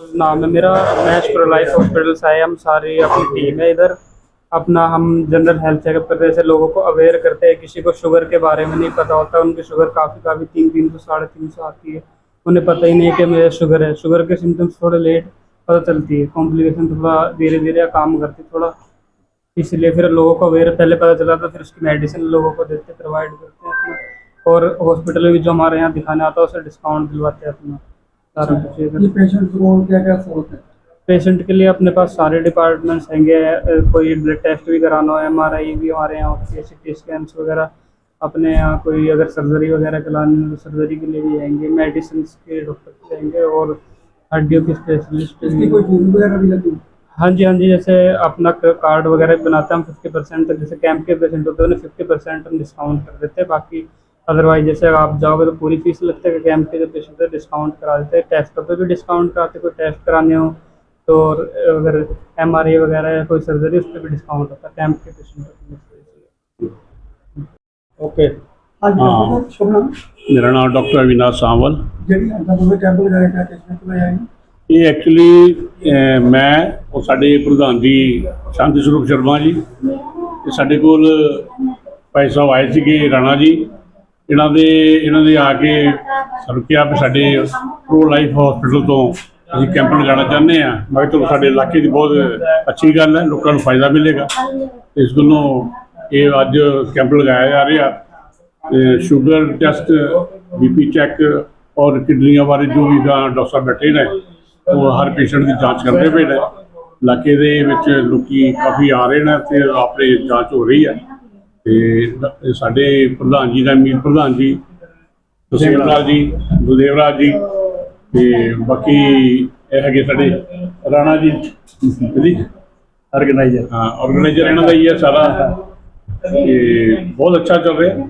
नाम है मेरा। मैच प्रो लाइफ हॉस्पिटल से आए हम सारी अपनी टीम है इधर। अपना हम जनरल हेल्थ चेकअप करते हैं, जैसे लोगों को अवेयर करते हैं, किसी को शुगर के बारे में नहीं पता होता, उनकी शुगर काफ़ी काफ़ी तीन तीन सौ, साढ़े तीन सौ आती है। उन्हें पता ही नहीं कि मेरा शुगर है। शुगर के सिम्टम्स थोड़े लेट पता चलती है। कॉम्प्लिकेशन थोड़ा धीरे धीरे काम करती थोड़ा। इसलिए फिर लोगों को अवेयर पहले पता चला था, फिर उसकी मेडिसिन लोगों को देते प्रोवाइड करते हैं और हॉस्पिटल में भी जो हमारे यहाँ दिखाने आता है, उसे डिस्काउंट दिलवाते हैं अपना। ये ये पेशेंट को क्या क्या सहूलत है? पेशेंट के लिए अपने पास सारे डिपार्टमेंट्स हैंगे कोई ब्लड टेस्ट भी कराना हो एम आर आई भी हमारे यहाँ होती है सी टी स्कैन्स वगैरह। अपने यहाँ कोई अगर सर्जरी वगैरह करानी हो तो सर्जरी के लिए भी आएँगे मेडिसिन के डॉक्टर भी आएँगे और हड्डियों के स्पेशलिस्ट इसकी कोई फ़ीस वगैरह भी लगी? हाँ जी हाँ जी जैसे अपना कार्ड वगैरह बनाते हैं हम फिफ्टी परसेंट जैसे कैंप के पेशेंट होते हैं उन्हें फिफ्टी परसेंट हम डिस्काउंट कर देते हैं बाकी अदरवाइज जैसे अगर आप जाओगे तो पूरी फीस लगती है कैंप के जो पेशेंट है डिस्काउंट करा देते हैं टेस्टों पे भी डिस्काउंट कराते हैं कोई टेस्ट कराने हो तो और अगर एम वगैरह या कोई सर्जरी उस पर भी डिस्काउंट होता है कैंप के पेशेंट ਓਕੇ हाँ जी हाँ। डॉक्टर शुभ नाम ਮੇਰਾ ਨਾਮ ਡਾਕਟਰ ਅਵਿਨਾਸ਼ ਸਾਂਵਲ ਜਿਹੜੀ ਅੰਦਰ ਦੋਵੇਂ ਕੈਂਪ ਲਗਾਇਆ ਗਿਆ ਕਿਸ ਵਿੱਚ ਲਗਾਇਆ ਜੀ ਇਹ ਐਕਚੁਅਲੀ ਮੈਂ ਉਹ ਸਾਡੇ ਪ੍ਰਧਾਨ ਜੀ ਸ਼ਾਂਤੀ ਸਰੂਪ ਸ਼ਰਮਾ ਜੀ ਤੇ ਸਾਡੇ ਕੋਲ ਭਾਈ ਸਾਹਿਬ ਆਏ ਸੀਗੇ ਰਾਣਾ ਜੀ ਇਹਨਾਂ ਦੇ ਇਹਨਾਂ ਦੇ ਆ ਕੇ ਸਾਨੂੰ ਕਿਹਾ ਵੀ ਸਾਡੇ ਪ੍ਰੋ ਲਾਈਫ ਹਸਪੀਟਲ ਤੋਂ ਅਸੀਂ ਕੈਂਪ ਲਗਾਉਣਾ ਚਾਹੁੰਦੇ ਆ ਮੈਂ ਕਿਹਾ ਚਲੋ ਸਾਡੇ ਇਲਾਕੇ ਦੀ ਬਹੁਤ ਅੱਛੀ ਗੱਲ ਹੈ, ਲੋਕਾਂ ਨੂੰ ਫਾਇਦਾ ਮਿਲੇਗਾ। ਇਸ ਗੱਲੋਂ ਇਹ ਅੱਜ ਕੈਂਪ ਲਗਾਇਆ ਜਾ ਰਿਹਾ। ਤੇ ਸ਼ੂਗਰ ਟੈਸਟ ਬੀਪੀ ਚੈੱਕ ਔਰ ਕਿਡਨੀਆਂ ਬਾਰੇ ਜੋ ਵੀ ਡਾਕਟਰ ਬੈਠੇ ਨੇ, ਉਹ ਹਰ ਪੇਸ਼ੈਂਟ ਦੀ ਜਾਂਚ ਕਰਦੇ ਪਏ ਨੇ। ਇਲਾਕੇ ਦੇ ਵਿੱਚ ਲੋਕੀ ਕਾਫੀ ਆ ਰਹੇ ਨੇ ਤੇ ਆਪਣੇ ਜਾਂਚ ਹੋ ਰਹੀ ਹੈ। ਤੇ ਸਾਡੇ ਪ੍ਰਧਾਨ ਜੀ ਦਾ ਮੀਰ ਪ੍ਰਧਾਨ ਜੀ ਤੁਸੇਮ ਲਾਲ ਜੀ ਗੁਰਦੇਵ ਰਾਜ ਜੀ ਤੇ ਬਾਕੀ ਇਹ ਹੈਗੇ ਸਾਡੇ ਰਾਣਾ ਜੀ। ਜੀ ਆਰਗੇਨਾਈਜ਼ਰ ਹਾਂ ਆਰਗੇਨਾਈਜ਼ਰ ਇਹਨਾਂ ਦਾ ਹੀ ਹੈ ਸਾਰਾ। ਤੇ ਬਹੁਤ ਅੱਛਾ ਚੱਲ ਰਿਹਾ।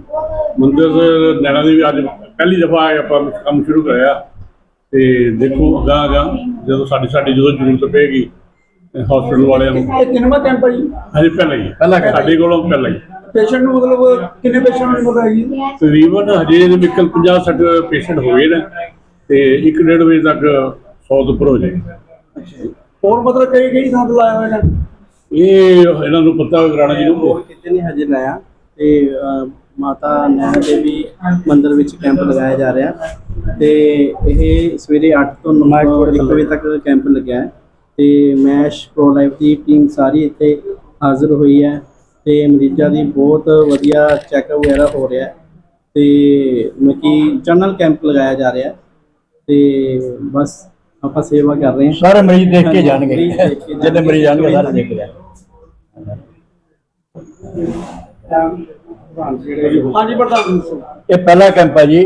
ਮੰਦਰ ਨੈਣਾ ਦੇ ਵੀ ਅੱਜ ਪਹਿਲੀ ਦਫਾ ਆਪਾਂ ਕੰਮ ਸ਼ੁਰੂ ਕਰਿਆ ਤੇ ਦੇਖੋ ਅਗਾਂਹ ਅਗਾਂਹ ਜਦੋਂ ਸਾਡੀ ਸਾਡੀ ਜਦੋਂ ਜ਼ਰੂਰਤ ਪਏਗੀ ਹਸਪੀਟਲ ਵਾਲਿਆਂ ਨੂੰ। ਇਹ ਕਿੰਨਵਾਂ ਕੈਂਪ ਹੈ ਜੀ। ਹਜੇ ਪਹਿਲਾਂ ਹੀ ਪਹਿਲਾ। ਸਾਡੇ ਕੋਲੋਂ ਪਹਿਲਾਂ ਹੀ। ਪੇਸ਼ੈਂਟ ਨੂੰ ਮਤਲਬ ਕਿੰਨੇ ਪੇਸ਼ੈਂਟ ਨੂੰ ਪਤਾ ਹੈ ਜੀ ਤਕਰੀਬਨ ਹਜੇ ਇਹਦੇ ਵਿੱਚ 50 60 ਪੇਸ਼ੈਂਟ ਹੋਏ ਨੇ ਤੇ 1.5 ਵਜੇ ਤੱਕ 100 ਤੋਂ ਉੱਪਰ ਹੋ ਜਾਏਗਾ। ਹੋਰ ਮਤਲਬ ਕਈ ਕਈ ਥਾਂ ਤੇ ਲਾਇਆ ਹੋਇਆ ਹੈ? ਇਹ ਇਹਨਾਂ ਨੂੰ ਪਤਾ ਰਾਣਾ ਜੀ ਨੂੰ। ਕਿਤੇ ਨਹੀਂ ਹਜੇ ਲਾਇਆ ਤੇ ਮਾਤਾ ਨੈਣਾ ਦੇਵੀ ਮੰਦਿਰ ਵਿੱਚ ਕੈਂਪ ਲਗਾਇਆ ਜਾ ਰਿਹਾ ਤੇ ਇਹ ਸਵੇਰੇ 8 ਤੋਂ 9 1 ਵਜੇ ਤੱਕ ਕੈਂਪ ਲੱਗਿਆ ਹੈ ਤੇ ਮੈਸ਼ ਪ੍ਰੋ ਲਾਈਫ ਦੀ ਟੀਮ ਸਾਰੀ ਇੱਥੇ ਹਾਜ਼ਰ ਹੋਈ ਹੈ। ਤੇ ਮਰੀਜ਼ਾਂ ਦੀ ਬਹੁਤ ਵਧੀਆ ਚੈੱਕਅਪ ਵਗੈਰਾ ਹੋ ਰਿਹਾ ਹੈ ਤੇ ਮਕੀ ਜਨਰਲ ਕੈਂਪ ਲਗਾਇਆ ਜਾ ਰਿਹਾ ਹੈ ਤੇ ਬਸ ਆਪਾਂ ਸੇਵਾ ਕਰ ਰਹੇ ਹਾਂ। ਸਾਰੇ ਮਰੀਜ਼ ਦੇਖ ਕੇ ਜਾਣਗੇ। ਮਰੀਜ਼ ਦੇਖ ਕੇ ਜਿੰਨੇ ਮਰੀਜ਼ ਜਾਣਗੇ ਸਾਰੇ ਦੇਖ ਕੇ ਜਾਣਗੇ ਹਾਂਜੀ ਪ੍ਰਧਾਨ ਜੀ। ਇਹ ਪਹਿਲਾ ਕੈਂਪ ਹੈ ਜੀ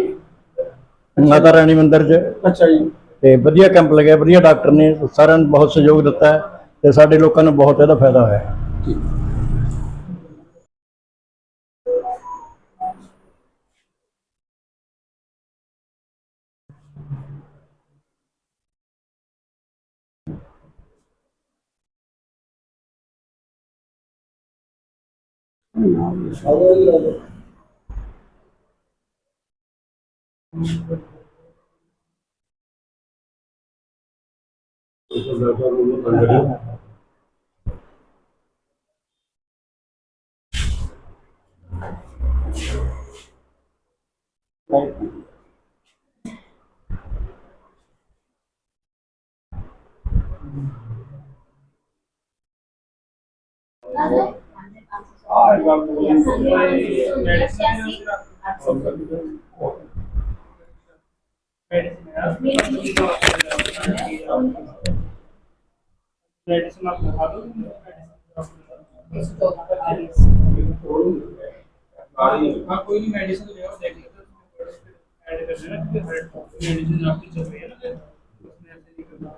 ਮਾਤਾ ਰਾਣੀ ਮੰਦਿਰ 'ਚ। ਅੱਛਾ ਜੀ। ਤੇ ਵਧੀਆ ਕੈਂਪ ਲੱਗਿਆ ਵਧੀਆ ਡਾਕਟਰ ਨੇ ਸਾਰਿਆਂ ਨੂੰ ਬਹੁਤ ਸਹਿਯੋਗ ਦਿੱਤਾ ਹੈ ਤੇ ਸਾਡੇ ਲੋਕਾਂ ਨੂੰ ਬਹੁਤ ਇਹਦਾ ਫਾਇਦਾ ਹੋਇਆ ਹੈ मेडिसिन आप दिखा दो हाँ कोई नहीं मेडिसिन ले आओ देख लेते हैं ऐड कर देना क्योंकि हर मेडिसिन आपकी चल रही है ना उसमें ऐसे नहीं करना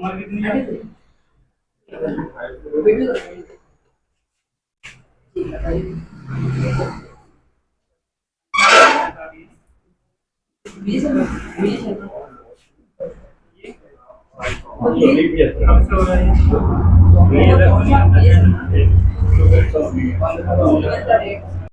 उम्र कितनी है कब से हो रहा है ये? ये